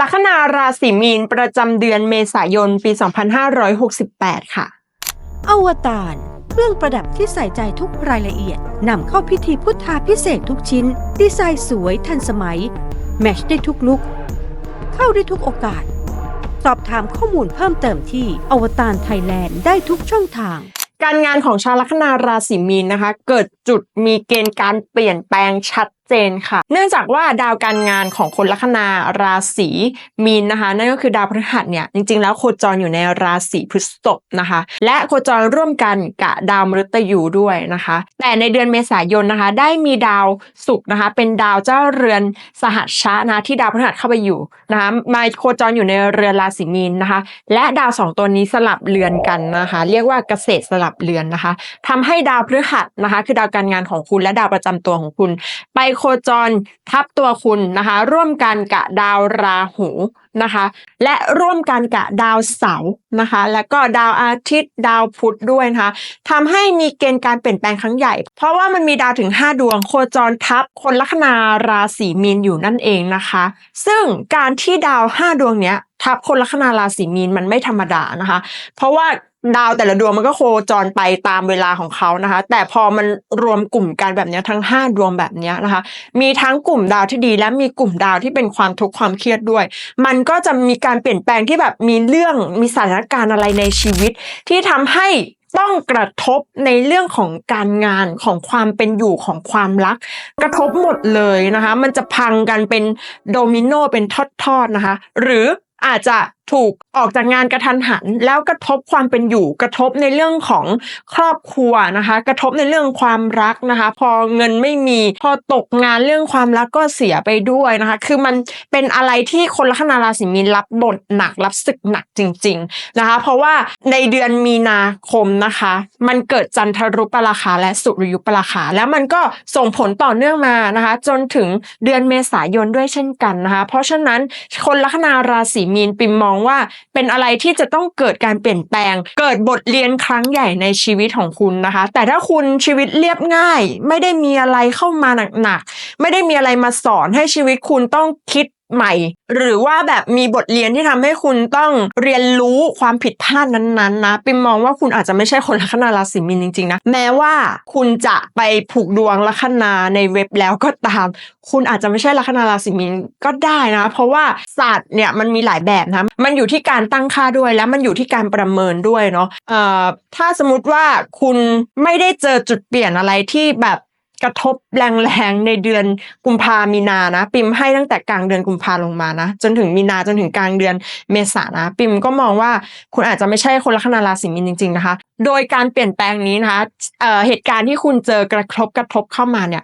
ลัคนาราศีมีนประจำเดือนเมษายนปี 2568 ค่ะ อวตารเครื่องประดับที่ใส่ใจทุกรายละเอียดนำเข้าพิธีพุทธาพิเศษกทุกชิ้น ดีไซน์สวยทันสมัย แมชได้ทุกลุก เข้าได้ทุกโอกาส สอบถามข้อมูลเพิ่มเติมที่อวตารไทยแลนด์ได้ทุกช่องทางการงานของชาวลัคนาราศีมีนนะคะ เกิดจุดมีเกณฑ์การเปลี่ยนแปลงชัด เจนค่ะ เนื่องจากว่าดาวการงานของคนลัคนาราศีมีนนะคะ นั่นก็คือดาวพฤหัสเนี่ยจริงๆแล้วโคจรอยู่ในราศีพฤษภนะคะ และโคจรร่วมกันกับดาวมฤตยูด้วยนะคะ แต่ในเดือนเมษายนนะคะ ได้มีดาวศุกร์นะคะ เป็นดาวเจ้าเรือนสหัชชะนะที่ดาวพฤหัสเข้าไปอยู่นะคะมาโคจรอยู่ในเรือนราศีมีนนะคะ และดาวสองตัวนี้สลับเรือนกันนะคะ เรียกว่าเกษตรสลับเรือนนะคะทำให้ดาวพฤหัสนะคะ คือดาวการงานของคุณและดาวประจำตัวของคุณ ไปโคจรทับตัวคุณนะคะ ร่วมกันกับดาวราหูนะคะ และร่วมกันกับดาวเสาร์นะคะ และก็ดาวอาทิตย์ดาวพุธด้วยนะคะทำให้มีเกณฑ์การเปลี่ยนแปลงครั้งใหญ่ เพราะว่ามันมีดาวถึง 5 ดวงโคจรทับคนลัคนาราศีมีนอยู่นั่นเองนะคะ ซึ่งการที่ดาว 5 ดวงเนี้ยทับคนลัคนาราศีมีนมันไม่ธรรมดานะคะ เพราะว่า ดาวแต่ละดวงมันก็โคจรไปตามเวลาของเขานะคะ แต่พอมันรวมกลุ่มกันแบบนี้ทั้ง 5 ดวงแบบนี้นะคะ มีทั้งกลุ่มดาวที่ดี และมีกลุ่มดาวที่เป็นความทุกข์ความเครียดด้วย มันก็จะมีการเปลี่ยนแปลงที่แบบมีเรื่องมีสถานการณ์อะไรในชีวิต ที่ทำให้ต้องกระทบในเรื่องของการงานของความเป็นอยู่ของความรัก กระทบหมดเลยนะคะ มันจะพังกันเป็นโดมิโนเป็นทอดๆนะคะ หรืออาจจะ ถูกออกจากงานกระทันหัน แล้วกระทบความเป็นอยู่ กระทบในเรื่องของครอบครัวนะคะ กระทบในเรื่องความรักนะคะ พอเงินไม่มี พอตกงานเรื่องความรักก็เสียไปด้วยนะคะ คือมันเป็นอะไรที่คนลัคนาราศีมีนรับบทหนักรับศึกหนักจริง ๆนะคะ เพราะว่าในเดือนมีนาคมนะคะ มันเกิดจันทรุปราคาและสุริยุปราคา แล้วมันก็ส่งผลต่อเนื่องมานะคะ จนถึงเดือนเมษายนด้วยเช่นกันนะคะ เพราะฉะนั้นคนลัคนาราศีมีนปิมมองว่าเป็นอะไรที่จะต้องเกิดการเปลี่ยนแปลง เกิดบทเรียนครั้งใหญ่ในชีวิตของคุณนะคะ แต่ถ้าคุณชีวิตเรียบง่าย ไม่ได้มีอะไรเข้ามาหนักๆไม่ได้มีอะไรมาสอนให้ชีวิตคุณต้องคิด ใหม่ หรือว่าแบบมีบทเรียนที่ทำให้คุณต้องเรียนรู้ความผิดพลาดนั้นๆนะปิมมองว่าคุณอาจจะไม่ใช่คนลัคนาราศีมีนจริงๆนะแม้ว่าคุณจะไปผูกดวงลัคนาในเว็บแล้วก็ตาม คุณอาจจะไม่ใช่ลัคนาราศีมีนก็ได้นะ เพราะว่าศาสตร์เนี่ยมันมีหลายแบบนะมันอยู่ที่การตั้งค่าด้วยแล้วมันอยู่ที่การประเมินด้วยเนาะเอ่อถ้าสมมติว่าคุณไม่ได้เจอจุดเปลี่ยนอะไรที่แบบ กระทบแรงๆในเดือนกุมภามีนานะ ปิมให้ตั้งแต่กลางเดือนกุมภาลงมานะ จนถึงมีนาจนถึงกลางเดือนเมษานะ ปิมก็มองว่าคุณอาจจะไม่ใช่คนลัคนาราศีมีนจริง ๆนะคะ โดยการเปลี่ยนแปลงนี้นะคะเเหตุการณ์ที่คุณเจอกระทบกระทบเข้ามาเนี่ย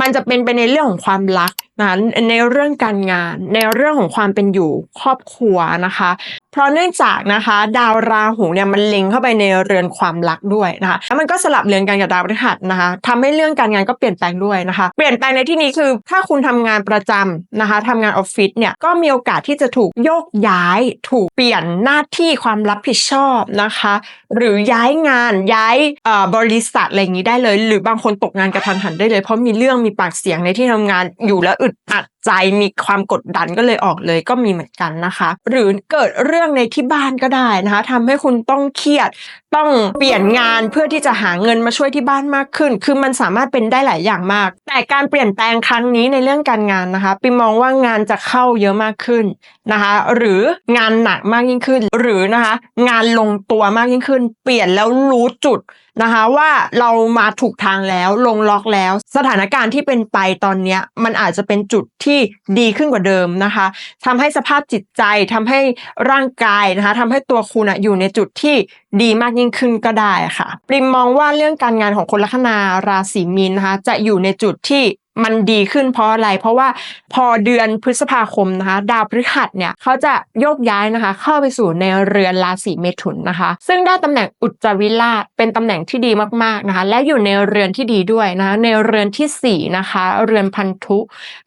มันจะเป็นไปในเรื่องของความรัก นะในเรื่องการงานในเรื่องของความเป็นอยู่ครอบครัวนะคะ เพราะเนื่องจากนะคะ ดาวราหูเนี่ยมันเล็งเข้าไปในเรือนความรักด้วยนะคะแล้วมันก็สลับเรือนกันกับดาวพฤหัสนะคะทำให้เรื่องการงานก็เปลี่ยนแปลงด้วยนะคะ เปลี่ยนแปลงในที่นี้คือ ถ้าคุณทำงานประจำนะคะทำงานออฟฟิศเนี่ยก็มีโอกาสที่จะถูกโยกย้าย ถูกเปลี่ยนหน้าที่ความรับผิดชอบนะคะ หรือย้ายงานย้ายบริษัทอะไรอย่างนี้ได้เลย หรือบางคนตกงานกระทันหันได้เลย เพราะมีเรื่องมีปากเสียงในที่ทำงานอยู่แล้วอึดอัด ใจมีความกดดันก็เลยออกเลยก็มีเหมือนกันนะคะ หรือเกิดเรื่องในที่บ้านก็ได้นะคะทำให้คุณต้องเครียด ต้องเปลี่ยนงานเพื่อที่จะหาเงินมาช่วยที่บ้านมากขึ้น คือมันสามารถเป็นได้หลายอย่างมาก แต่การเปลี่ยนแปลงครั้งนี้ในเรื่องการงานนะคะปิมมองว่างานจะเข้าเยอะมากขึ้นนะคะ หรืองานหนักมากยิ่งขึ้น หรือนะคะ งานลงตัวมากยิ่งขึ้น เปลี่ยนแล้วรู้จุดนะคะว่าเรามาถูกทางแล้วลงล็อกแล้ว สถานการณ์ที่เป็นไปตอนนี้มันอาจจะเป็นจุดที่ดีขึ้นกว่าเดิมนะคะทำให้สภาพจิตใจทำให้ร่างกายนะคะทำให้ตัวคุณอะอยู่ในจุดที่ดีมากยิ่งขึ้นก็ได้ค่ะปริมมองว่าเรื่องการงานของคนลัคนาราศีมีนนะคะ จะอยู่ในจุดที่ มันดีขึ้นเพราะอะไร เพราะว่าพอเดือนพฤษภาคมนะคะ ดาวพฤหัสเนี่ยเขาจะโยกย้ายนะคะ เข้าไปสู่ในเรือนราศีเมถุนนะคะ ซึ่งได้ตำแหน่งอุจจวิราชเป็นตำแหน่งที่ดีมากๆนะคะ และอยู่ในเรือนที่ดีด้วยนะคะในเรือนที่สี่นะคะ เรือนพันธุ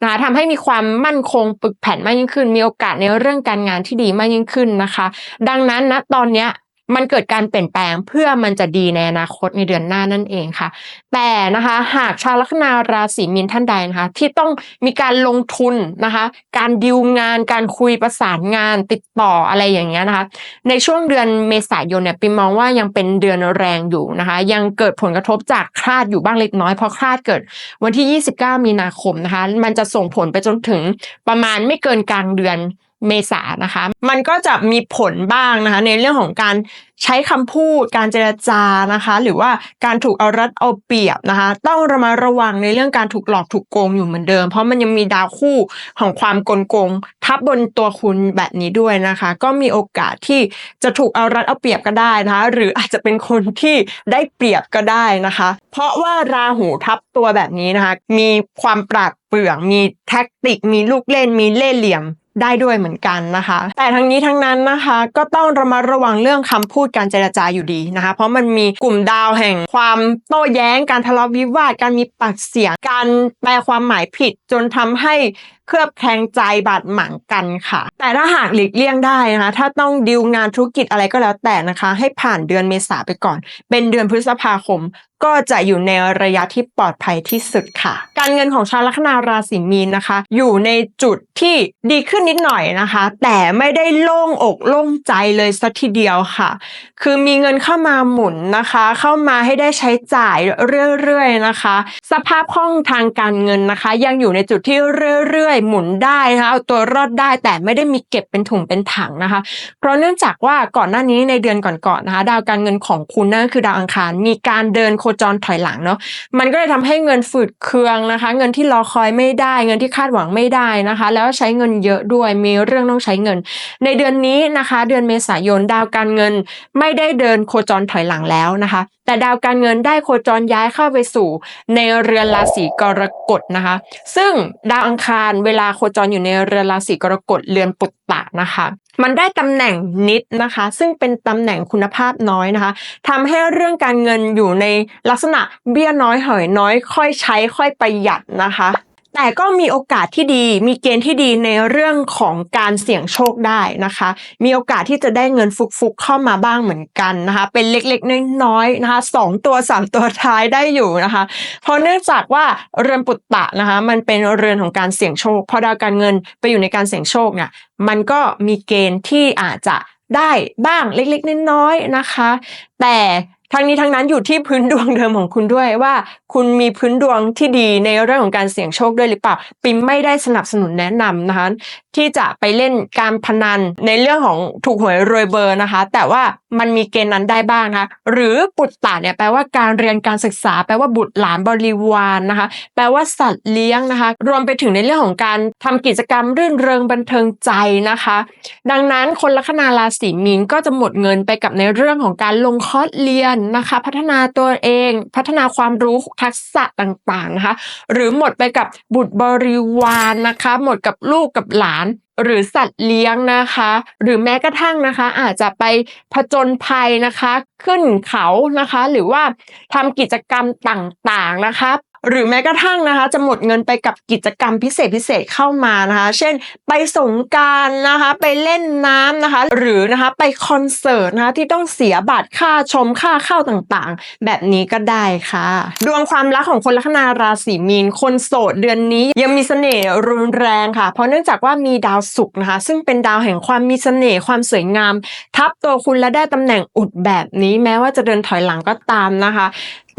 นะคะทำให้มีความมั่นคงปึกแผ่นมากยิ่งขึ้น มีโอกาสในเรื่องการงานที่ดีมากยิ่งขึ้นนะคะ ดังนั้นนะตอนเนี้ย มันเกิดการเปลี่ยนแปลงเพื่อมันจะดีในอนาคตในเดือนหน้านั่นเองค่ะ แต่นะคะหากชาวลัคนาราศีมีนท่านใดนะคะ ที่ต้องมีการลงทุนนะคะ การดิวงาน การคุยประสานงานติดต่ออะไรอย่างเงี้ยนะคะ ในช่วงเดือนเมษายนเนี่ยปิมมองว่ายังเป็นเดือนแรงอยู่นะคะ ยังเกิดผลกระทบจากคลาดอยู่บ้างเล็กน้อยเพราะคลาดเกิดวันที่ 29 มีนาคมนะคะ มันจะส่งผลไปจนถึงประมาณไม่เกินกลางเดือน เมษานะคะ มันก็จะมีผลบ้างนะคะ ในเรื่องของการใช้คำพูด การเจรจานะคะ หรือว่าการถูกเอารัดเอาเปรียบนะคะ ต้องระมัดระวังในเรื่องการถูกหลอกถูกโกงอยู่เหมือนเดิม เพราะมันยังมีดาวคู่ของความกลโกง ทับบนตัวคุณแบบนี้ด้วยนะคะ ก็มีโอกาสที่จะถูกเอารัดเอาเปรียบก็ได้นะคะ หรืออาจจะเป็นคนที่ได้เปรียบก็ได้นะคะ เพราะว่าราหูทับตัวแบบนี้นะคะ มีความปราดเปรื่องมีแท็กติก มีลูกเล่น มีเล่ห์เหลี่ยม ได้ด้วยเหมือนกันนะคะ แต่ทั้งนี้ทั้งนั้นนะคะก็ต้องระมัดระวังเรื่องคำพูดการเจรจาอยู่ดีนะคะ เพราะมันมีกลุ่มดาวแห่งความโต้แย้งการทะเลาะวิวาทการมีปากเสียงการแปลความหมายผิดจนทำให้ เคลือบแคลงใจบาดหมางกันค่ะ แต่ถ้าหากหลีกเลี่ยงได้นะคะ ถ้าต้องดิวงานธุรกิจอะไรก็แล้วแต่นะคะ ให้ผ่านเดือนเมษาไปก่อน เป็นเดือนพฤษภาคม ก็จะอยู่ในระยะที่ปลอดภัยที่สุดค่ะ การเงินของชาวลัคนาราศีมีนนะคะ อยู่ในจุดที่ดีขึ้นนิดหน่อยนะคะ แต่ไม่ได้โล่งอกโล่งใจเลยสักทีเดียวค่ะ คือมีเงินเข้ามาหมุนนะคะ เข้ามาให้ได้ใช้จ่ายเรื่อยๆนะคะ สภาพคล่องทางการเงินนะคะ ยังอยู่ในจุดที่เรื่อยๆหมุนได้นะคะเอาตัวรอดได้แต่ไม่ได้มีเก็บเป็นถุงเป็นถังนะคะ เพราะเนื่องจากว่าก่อนหน้านี้ในเดือนก่อนๆนะคะ ดาวการเงินของคุณนั่นคือดาวอังคาร มีการเดินโคจรถอยหลังเนาะมันก็เลยทำให้เงินฝืดเคืองนะคะ เงินที่รอคอยไม่ได้ เงินที่คาดหวังไม่ได้นะคะ แล้วใช้เงินเยอะด้วยมีเรื่องต้องใช้เงิน ในเดือนนี้นะคะ เดือนเมษายนดาวการเงินไม่ได้เดินโคจรถอยหลังแล้วนะคะ แต่ดาวการเงินได้โคจรย้ายเข้าไปสู่ ในเรือนราศีกรกฎนะคะ ซึ่งดาวอังคารเวลาโคจรอยู่ในเรือนราศีกรกฎเรือนปุตตะนะคะมันได้ตำแหน่งนิดนะคะ ซึ่งเป็นตำแหน่งคุณภาพน้อยนะคะทำให้เรื่องการเงินอยู่ในลักษณะเบี้ยน้อยหอยน้อย ค่อยใช้ค่อยประหยัดนะคะ แต่ก็มีโอกาสที่ดี มีเกณฑ์ที่ดีในเรื่องของการเสี่ยงโชคได้นะคะ มีโอกาสที่จะได้เงินฟุกๆเข้ามาบ้างเหมือนกันนะคะ เป็นเล็กๆน้อยๆนะคะสองตัวสามตัวท้ายได้อยู่นะคะ เพราะเนื่องจากว่าเรือนปุตตะนะคะ มันเป็นเรือนของการเสี่ยงโชค พอดาวการเงินไปอยู่ในการเสี่ยงโชคเนี่ยมันก็มีเกณฑ์ที่อาจจะได้บ้างเล็กๆน้อยๆนะคะ แต่ ทั้งนี้ทั้งนั้นอยู่ที่พื้นดวงเดิมของคุณด้วยว่า คุณมีพื้นดวงที่ดีในเรื่องของการเสี่ยงโชคด้วยหรือเปล่า ปิมไม่ได้สนับสนุนแนะนำนะคะ ที่จะไปเล่นการพนันในเรื่องของถูกหวยรวยเบอร์นะคะ แต่ว่ามันมีเกณฑ์นั้นได้บ้างนะคะหรือปุตตะเนี่ยแปลว่าการเรียนการศึกษา แปลว่าบุตรหลานบริวารนะคะ แปลว่าสัตว์เลี้ยงนะคะ รวมไปถึงในเรื่องของการทำกิจกรรมรื่นเริงบันเทิงใจนะคะ ดังนั้นคนลัคนาราศีมีนก็จะหมดเงินไปกับในเรื่องของการลงคอร์สเรียนนะคะ พัฒนาตัวเอง พัฒนาความรู้ทักษะต่างๆนะคะ หรือหมดไปกับบุตรบริวารนะคะ หมดกับลูกกับหลาน หรือสัตว์เลี้ยงนะคะ หรือแม้กระทั่งนะคะ อาจจะไปผจญภัยนะคะ ขึ้นเขานะคะ หรือว่าทำกิจกรรมต่างๆนะคะ หรือแม้กระทั่งนะคะ จะหมดเงินไปกับกิจกรรมพิเศษพิเศษเข้ามานะคะ เช่น ไปสงการนะคะ ไปเล่นน้ำนะคะ หรือนะคะไปคอนเสิร์ตนะคะที่ต้องเสียบัตรค่าชมค่าเข้าต่างๆ แบบนี้ก็ได้ค่ะ ดวงความรักของคนลัคนาราศีมีน คนโสดเดือนนี้ยังมีเสน่ห์รุนแรงค่ะ เพราะเนื่องจากว่ามีดาวศุกร์นะคะ ซึ่งเป็นดาวแห่งความมีเสน่ห์ความสวยงาม ทับตัวคุณและได้ตำแหน่งอุดแบบนี้แม้ว่าจะเดินถอยหลังก็ตามนะคะ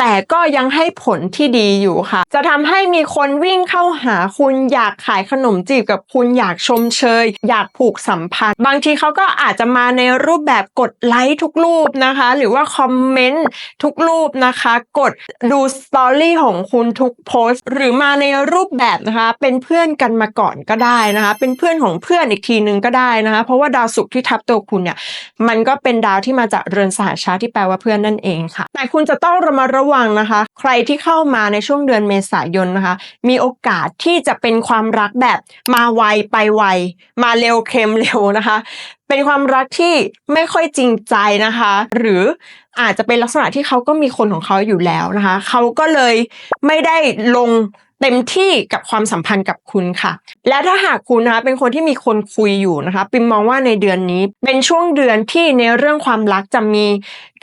แต่ก็ยังให้ผลที่ดีอยู่ค่ะ จะทำให้มีคนวิ่งเข้าหาคุณอยากขายขนมจีบกับคุณอยากชมเชย อยากผูกสัมพันธ์ บางทีเขาก็อาจจะมาในรูปแบบกดไลค์ทุกรูปนะคะ หรือว่าคอมเมนต์ทุกรูปนะคะ กดดูสตอรี่ของคุณทุกโพสต์ หรือมาในรูปแบบนะคะเป็นเพื่อนกันมาก่อนก็ได้นะคะ เป็นเพื่อนของเพื่อนอีกทีนึงก็ได้นะคะ เพราะว่าดาวศุกร์ที่ทับตัวคุณเนี่ยมันก็เป็นดาวที่มาจากเรือนสหชาติที่แปลว่าเพื่อนนั่นเองค่ะ แต่คุณจะต้องระมัดระวังนะคะ ใครที่เข้ามาในช่วงเดือนเมษายนนะคะ มีโอกาสที่จะเป็นความรักแบบมาไวไปไว มาเร็วเค็มเร็วนะคะ เป็นความรักที่ไม่ค่อยจริงใจนะคะ หรืออาจจะเป็นลักษณะที่เขาก็มีคนของเขาอยู่แล้วนะคะ เขาก็เลยไม่ได้ลงเต็มที่กับความสัมพันธ์กับคุณค่ะ และถ้าหากคุณนะคะเป็นคนที่มีคนคุยอยู่นะคะ ปิมมองว่าในเดือนนี้เป็นช่วงเดือนที่ในเรื่องความรักจะมี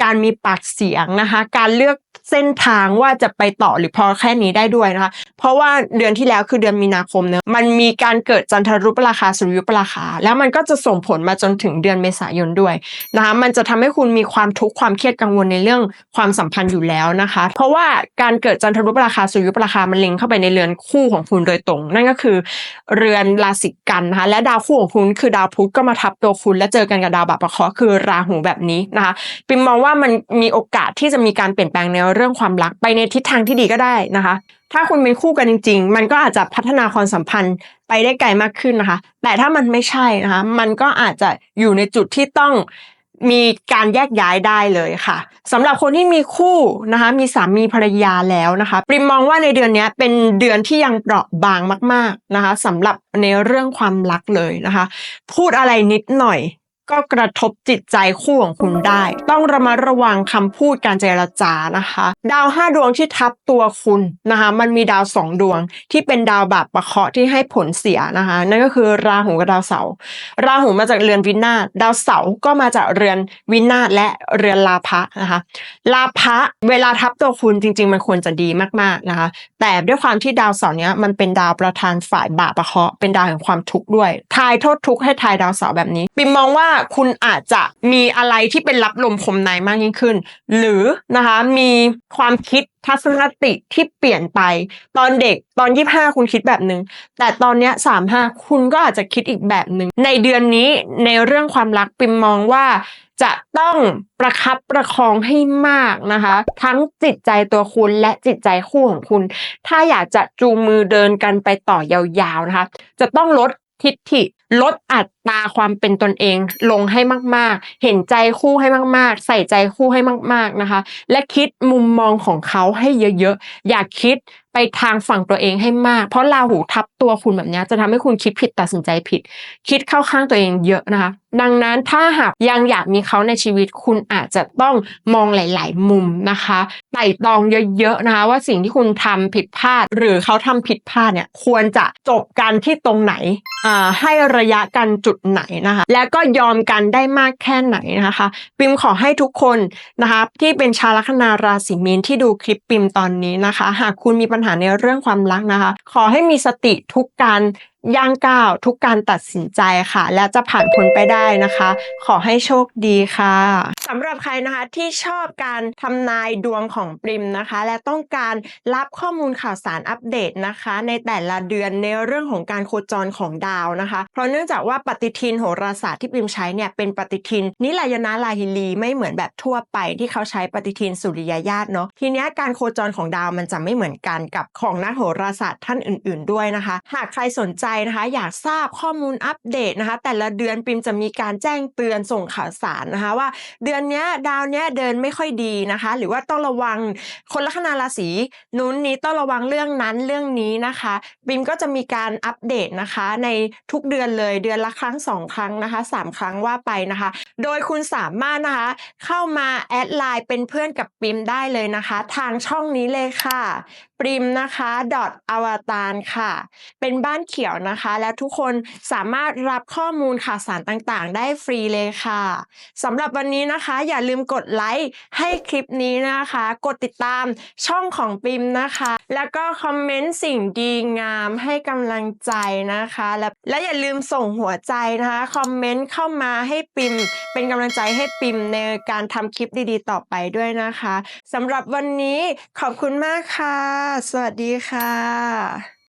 การมีปากเสียงนะคะ การเลือก เส้นทางว่าจะไปต่อหรือพอแค่นี้ได้ด้วยนะคะ เพราะว่าเดือนที่แล้วคือเดือนมีนาคมเนอะมันมีการเกิดจันทรุปราคาสุริยุปราคา แล้วมันก็จะส่งผลมาจนถึงเดือนเมษายนด้วยนะคะมันจะทำให้คุณมีความทุกข์ความเครียดกังวลในเรื่องความสัมพันธ์อยู่แล้วนะคะ เพราะว่าการเกิดจันทรุปราคาสุริยุปราคามันเล็งเข้าไปในเรือนคู่ของคุณโดยตรง นั่นก็คือ เรือนราศีกันนะคะและดาวคู่ของคุณคือดาวพุธก็มาทับตัวคุณ และเจอกันกับดาวบาปะเคราะห์คือราหูแบบนี้นะคะปิมมองว่ามันมีโอกาสที่จะมีการเปลี่ยนแปลงในเรื่องความรักไปในทิศทางที่ดีก็ได้นะคะ ถ้าคุณเป็นคู่กันจริง ๆ มันก็อาจจะพัฒนาความสัมพันธ์ไปได้ไกลมากขึ้นนะคะ แต่ถ้ามันไม่ใช่นะคะ มันก็อาจจะอยู่ในจุดที่ต้องมีการแยกย้ายได้เลยค่ะสำหรับคนที่มีคู่นะคะ มีสามีภรรยาแล้วนะคะปริมมองว่าในเดือนนี้เป็นเดือนที่ยังเปราะบางมาก ๆนะคะสำหรับในเรื่องความรักเลยนะคะ พูดอะไรนิดหน่อย ก็กระทบจิตใจคู่ของคุณได้ ต้องระมัดระวังคำพูดการเจรจานะคะ ดาวห้าดวงที่ทับตัวคุณนะคะ มันมีดาวสองดวงที่เป็นดาวบาปประเคาะที่ให้ผลเสียนะคะ นั่นก็คือราหูกับดาวเสาร์ราหูมาจากเรือนวินาศดาวเสาร์ก็มาจากเรือนวินาศและเรือนลาภะนะคะลาภะเวลาทับตัวคุณจริง ๆ มันควรจะดีมากๆนะคะ แต่ด้วยความที่ดาวเสาร์เนี้ยมันเป็นดาวประธานฝ่ายบาปประเคาะเป็นดาวแห่งความทุกข์ด้วยทายโทษทุกข์ให้ทายดาวเสาร์แบบนี้ปิมมองว่าคุณอาจจะมีอะไรที่เป็นรับลมคมในมากยิ่งขึ้น หรือนะคะมีความคิดทัศนคติที่เปลี่ยนไป ตอนเด็กตอนยี่ห้าคุณคิดแบบหนึ่งแต่ตอนเนี้ยสามห้าคุณก็อาจจะคิดอีกแบบหนึ่งในเดือนนี้ในเรื่องความรักปิมมองว่าจะต้องประคับประคองให้มากนะคะ ทั้งจิตใจตัวคุณและจิตใจคู่ของคุณ ถ้าอยากจะจูงมือเดินกันไปต่อยาวๆนะคะ จะต้องลดทิฐิ ลดอัตราความเป็นตนเอง ลงให้มาก ๆ เห็นใจคู่ให้มาก ๆ ใส่ใจคู่ให้มาก ๆนะคะ และคิดมุมมองของเขาให้เยอะ ๆ อย่าคิดไปทางฝั่งตัวเองให้มาก เพราะราหูทับตัวคุณแบบนี้จะทำให้คุณคิดผิดตัดสินใจผิด คิดเข้าข้างตัวเองเยอะนะคะ ดังนั้นถ้าหากยังอยากมีเขาในชีวิตคุณอาจจะต้องมองหลาย ๆ มุมนะคะไต่ตองเยอะ ๆ นะคะ ว่าสิ่งที่คุณทำผิดพลาด หรือเขาทำผิดพลาดเนี่ยควรจะจบกันที่ตรงไหน ให้ระยะกันจุดไหนนะคะ แล้วก็ยอมกันได้มากแค่ไหนนะคะปิมขอให้ทุกคนนะคะที่เป็นชาวลัคนาราศีมีนที่ดูคลิปปิมตอนนี้นะคะ หากคุณมีปัญหาในเรื่องความรักนะคะ ขอให้มีสติทุกการย่างก้าวทุกการตัดสินใจค่ะ และจะผ่านพ้นไปได้นะคะ ขอให้โชคดีค่ะ สำหรับใครนะคะที่ชอบการทำนายดวงของปริมนะคะ และต้องการรับข้อมูลข่าวสารอัปเดตนะคะ ในแต่ละเดือนในเรื่องของการโคจรของดาวนะคะ เพราะเนื่องจากว่าปฏิทินโหราศาสตร์ที่ปริมใช้เนี่ยเป็นปฏิทินนิลายนะลาฮิลี ไม่เหมือนแบบทั่วไปที่เขาใช้ปฏิทินสุริยญาตเนาะทีนี้การโคจรของดาวมันจะไม่เหมือนกันกับของนักโหราศาสตร์ท่านอื่น ๆ ด้วยนะคะ หากใครสนใจนะคะ อยากทราบข้อมูลอัปเดตนะคะ แต่ละเดือนปริมจะมีการแจ้งเตือนส่งข่าวสารนะคะว่าเดือนเนี้ยดาวเนี้ยเดินไม่ค่อยดีนะคะ หรือว่าต้องระวังคนลัคนาราศีนู้นนี้ต้องระวังเรื่องนั้นเรื่องนี้นะคะปิมก็จะมีการอัปเดตนะคะ ในทุกเดือนเลยเดือนละครั้งสองครั้งนะคะสามครั้งว่าไปนะคะ โดยคุณสามารถนะคะ เข้ามาแอดไลน์เป็นเพื่อนกับปิมได้เลยนะคะ ทางช่องนี้เลยค่ะ ปริมนะคะดอทอวตารค่ะ เป็นบ้านเขียวนะคะ และทุกคนสามารถรับข้อมูลข่าวสารต่างๆ ได้ฟรีเลยค่ะสำหรับวันนี้นะคะ อย่าลืมกดไลค์ให้คลิปนี้นะคะ กดติดตามช่องของปิมนะคะ แล้วก็คอมเมนต์สิ่งดีงามให้กำลังใจนะคะ และและอย่าลืมส่งหัวใจนะคะคอมเมนต์เข้ามาให้ปิม เป็นกำลังใจให้ปิมในการทำคลิปดีๆ ต่อไปด้วยนะคะสำหรับวันนี้ขอบคุณมากค่ะสวัสดีค่ะ